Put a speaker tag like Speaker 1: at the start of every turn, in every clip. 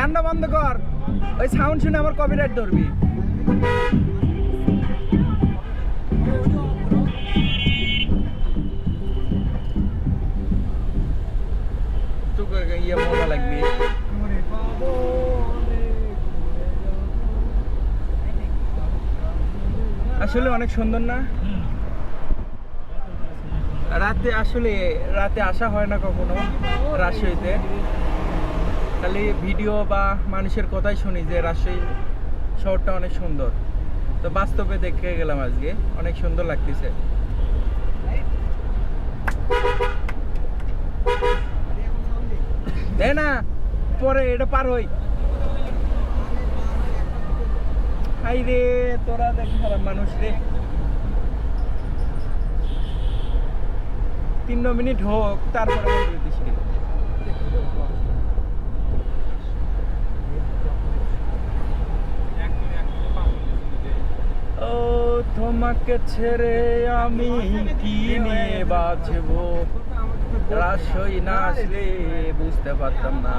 Speaker 1: গানটা বন্ধ কর। ওই সাউন্ড শুনে আমার কপিরাইট ধরবি। ইয়ে আসলে অনেক সুন্দর না? রাতে আসলে, রাতে আসা হয় না কখনো, রাজশাহীতে। খালি ভিডিও বা মানুষের কথাই শুনি যে রাজশাহী শহরটা অনেক সুন্দর। তো বাস্তবে দেখে গেলাম আজকে, অনেক সুন্দর লাগতেছে। না, পরে এটা পার হই। হাই রে, তোরা দেখ খারাপ মানুষ রে। তিন মিনিট হোক, তারপরে বন্ধ করে দিস রে। ও তোমাকে ছেড়ে আমি কি নিয়ে বাঁচবো? রাসই না আসলে বুঝতে পারতাম না।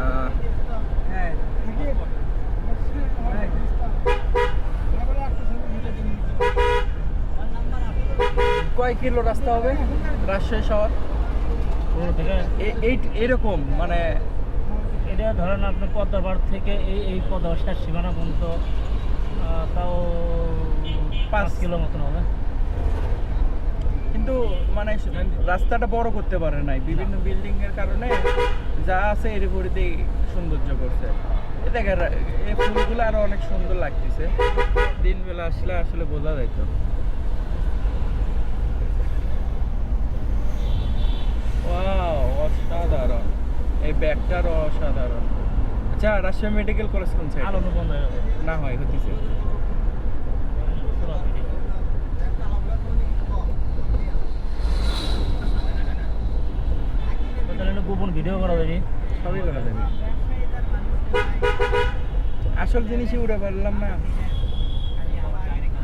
Speaker 1: কয় কিলো রাস্তা হবে? রাজশাহী শহর এরকম মানে
Speaker 2: এটা ধরেন আপনি পদ্মাপাড় থেকে এই এই পদ্মা শেষ সীমানা পর্যন্ত তাও পাঁচ। কিলো মতন হবে।
Speaker 1: কিন্তু মানে রাস্তাটা বড় করতে পারে নাই। বিভিন্ন বিল্ডিং এর কারণে যা আছে এর উপরেতেই সৌন্দর্য করছে। দেখেন এই ফুলগুলো আরও অনেক সুন্দর লাগতেছে। দিনবেলা আসলে আসলে বোঝা যাইত অসাধারণ। এই ব্যাগটার অসাধারণ। আচ্ছা রাজশাহী মেডিকেল কলেজ কোন সাইড
Speaker 2: আলো বন্ধ
Speaker 1: না হয় হতেছে
Speaker 2: একটা গোপন ভিডিও করা যাবে
Speaker 1: সবই করা যাবে। আসল জিনিসই উঠে পারলাম না।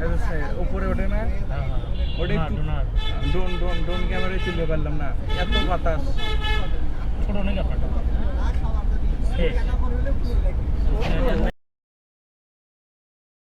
Speaker 1: এই উপরে ওঠে না? ওটা একটু ড্রোন ড্রোন ড্রোন ক্যামেরায় তুলতে পারলাম না। এত বাতাস।
Speaker 2: ছোট অনেক আপনারটা শেষ।